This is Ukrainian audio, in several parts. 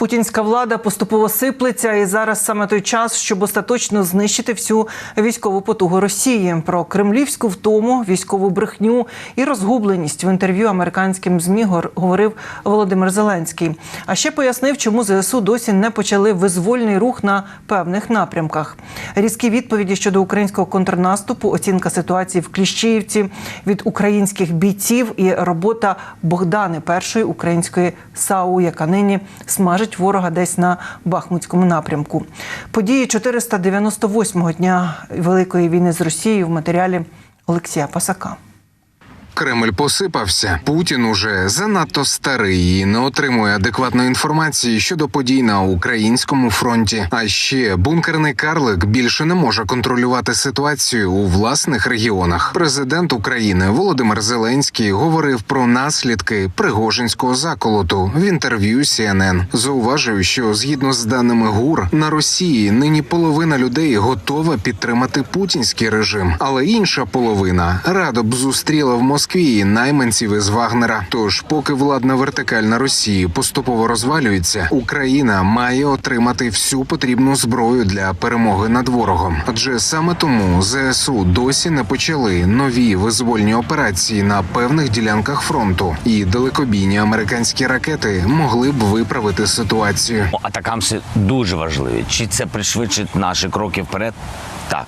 Путінська влада поступово сиплеться, і зараз саме той час, щоб остаточно знищити всю військову потугу Росії. Про кремлівську втому, військову брехню і розгубленість в інтерв'ю американським змі говорив Володимир Зеленський. А ще пояснив, чому ЗСУ досі не почали визвольний рух на певних напрямках. Різкі відповіді щодо українського контрнаступу, оцінка ситуації в Кліщіївці від українських бійців і робота Богдани першої української САУ, яка нині смажить ворога десь на Бахмутському напрямку. Події 498-го дня Великої війни з Росією в матеріалі Олексія Пасака. Кремль посипався. Путін уже занадто старий і не отримує адекватної інформації щодо подій на українському фронті. А ще бункерний карлик більше не може контролювати ситуацію у власних регіонах. Президент України Володимир Зеленський говорив про наслідки Пригожинського заколоту в інтерв'ю CNN. Зауважив, що згідно з даними ГУР на Росії нині половина людей готова підтримати путінський режим, але інша половина радо б зустріла в Москві найманців із Вагнера. Тож, поки владна вертикаль на Росії поступово розвалюється, Україна має отримати всю потрібну зброю для перемоги над ворогом. Адже саме тому ЗСУ досі не почали нові визвольні операції на певних ділянках фронту, і далекобійні американські ракети могли б виправити ситуацію. Атакамси дуже важливі. Чи це пришвидшить наші кроки вперед? Так,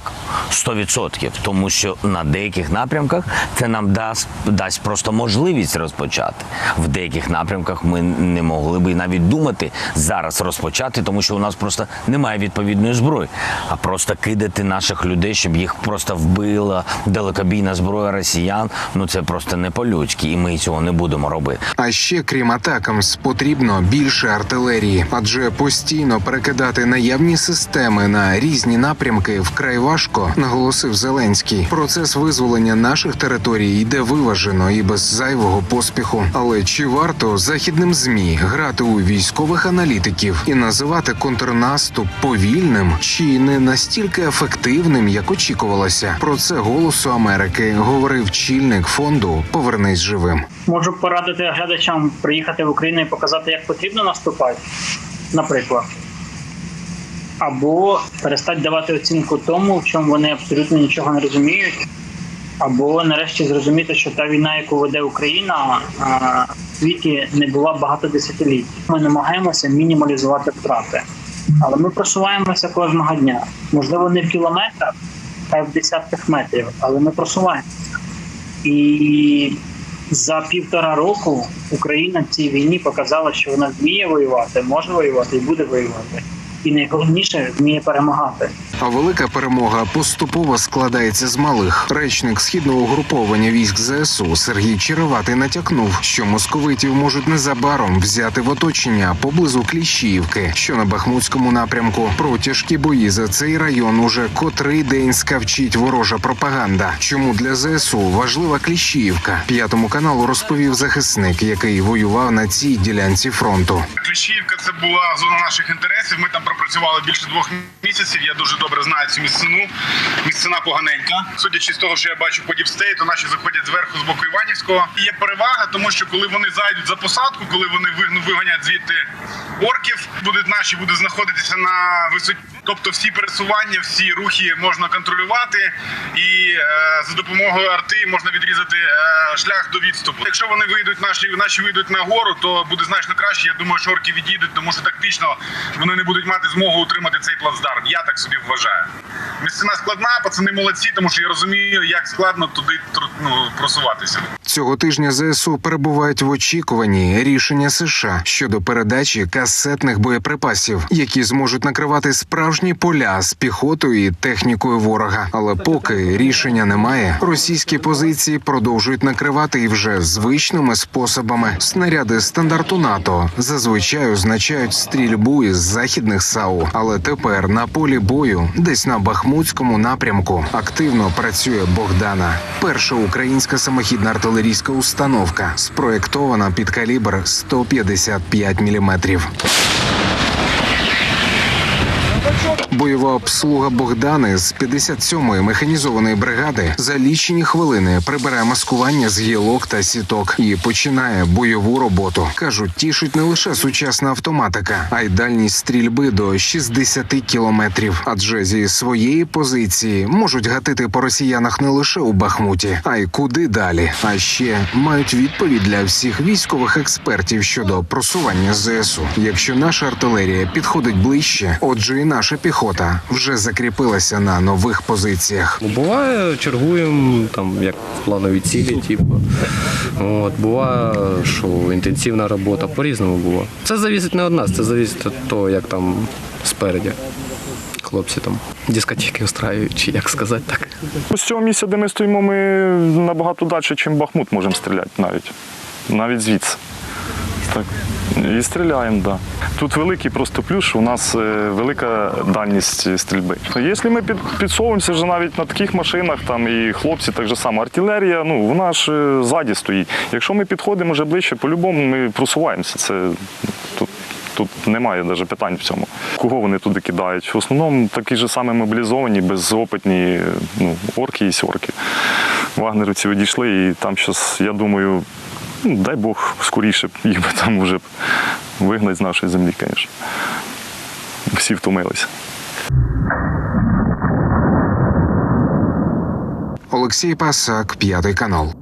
100%. Тому що на деяких напрямках це нам дасть, дасть просто можливість розпочати. В деяких напрямках ми не могли би навіть думати зараз розпочати, тому що у нас просто немає відповідної зброї. А просто кидати наших людей, щоб їх просто вбила далекобійна зброя росіян. Ну це просто не по-людськи, і ми цього не будемо робити. А ще крім атакамс, потрібно більше артилерії, адже постійно перекидати наявні системи на різні напрямки вкрай важко, наголосив Зеленський. Процес визволення наших територій йде виважено і без зайвого поспіху. Але чи варто західним змі грати у військових аналітиків і називати контрнаступ повільним чи не настільки ефективним, як очікувалося? Про це голосу Америки говорив чільник фонду Повернись живим. Можу порадити глядачам приїхати в Україну і показати, як потрібно наступати, наприклад. Або перестати давати оцінку тому, в чому вони абсолютно нічого не розуміють, або нарешті зрозуміти, що та війна, яку веде Україна, в світі не була багато десятиліть. Ми намагаємося мінімалізувати втрати, але ми просуваємося кожного дня. Можливо, не в кілометрах, а в десятках метрів, але ми просуваємося. І за півтора року Україна в цій війні показала, що вона вміє воювати, може воювати і буде воювати. І найголовніше вміє перемагати. А велика перемога поступово складається з малих. Речник східного угруповання військ ЗСУ Сергій Череватий натякнув, що московитів можуть незабаром взяти в оточення поблизу Кліщіївки, що на Бахмутському напрямку. Про тяжкі бої за цей район уже котрий день скавчить ворожа пропаганда. Чому для ЗСУ важлива Кліщіївка? П'ятому каналу розповів захисник, який воював на цій ділянці фронту. Кліщіївка це була зона наших інтересів. Ми там пропрацювали більше двох місяців. Я дуже добре знаю цю місцину. Місцина поганенька. Судячи з того, що я бачу по діпстеї, то наші заходять зверху з боку Іванівського. І є перевага, тому що коли вони зайдуть за посадку, коли вони вигонять звідти орків, будуть наші будуть знаходитися на висоті. Тобто всі пересування, всі рухи можна контролювати, і е, за допомогою арти можна відрізати е, шлях до відступу. Якщо вони вийдуть, наші наші вийдуть на гору, то буде значно краще. Я думаю, що орки відійдуть, тому що тактично вони не будуть мати змогу утримати цей плацдарм. Я так собі вважаю. Місцина складна, пацани молодці, тому що я розумію, як складно туди ну, просуватися. Цього тижня ЗСУ перебувають в очікуванні рішення США щодо передачі касетних боєприпасів, які зможуть накривати справжні поля з піхотою і технікою ворога. Але поки рішення немає, російські позиції продовжують накривати і вже звичними способами. Снаряди стандарту НАТО зазвичай означають стрільбу із західних САУ. Але тепер на полі бою, десь на Бахмутському напрямку, активно працює Богдана, перша українська самохідна артилерійська установка, спроєктована під калібр 155 мм. Бойова обслуга Богдани з 57-ї механізованої бригади за лічені хвилини прибирає маскування з гілок та сіток і починає бойову роботу. кажуть, тішить не лише сучасна автоматика, а й дальність стрільби до 60 кілометрів. Адже зі своєї позиції можуть гатити по росіянах не лише у Бахмуті, а й куди далі. А ще мають відповідь для всіх військових експертів щодо просування ЗСУ. Якщо наша артилерія підходить ближче, отже, і наша піхота вже закріпилася на нових позиціях. Ну, Буває, чергуємо там як в плановій цілі, типу. От, буває, що інтенсивна робота, по-різному було. Це залежить не від нас, це залежить від того, як там спереді. Хлопці там дискотеки устраюють, чи як сказати так. З цього місця, де ми стоїмо, ми набагато далі, ніж Бахмут можемо стріляти навіть. Навіть звідси. Так. І стріляємо, так. Да. Тут великий просто плюс, що у нас е, велика дальність стрільби. Якщо ми під, підсовуємося вже навіть на таких машинах, там і хлопці так же само, артилерія, ну вона ж е, ззаді стоїть. Якщо ми підходимо вже ближче, по-любому ми просуваємося. Це тут. Тут немає навіть питань в цьому. Кого вони туди кидають? В основному такі ж самі мобілізовані, безопитні ну, орки і сьорки. Вагнерівці відійшли, і там щось, я думаю, ну, дай Бог скоріше їх би там вже вигнать з нашої землі, звісно. Всі втомилися. Олексій Пасак, п'ятий канал.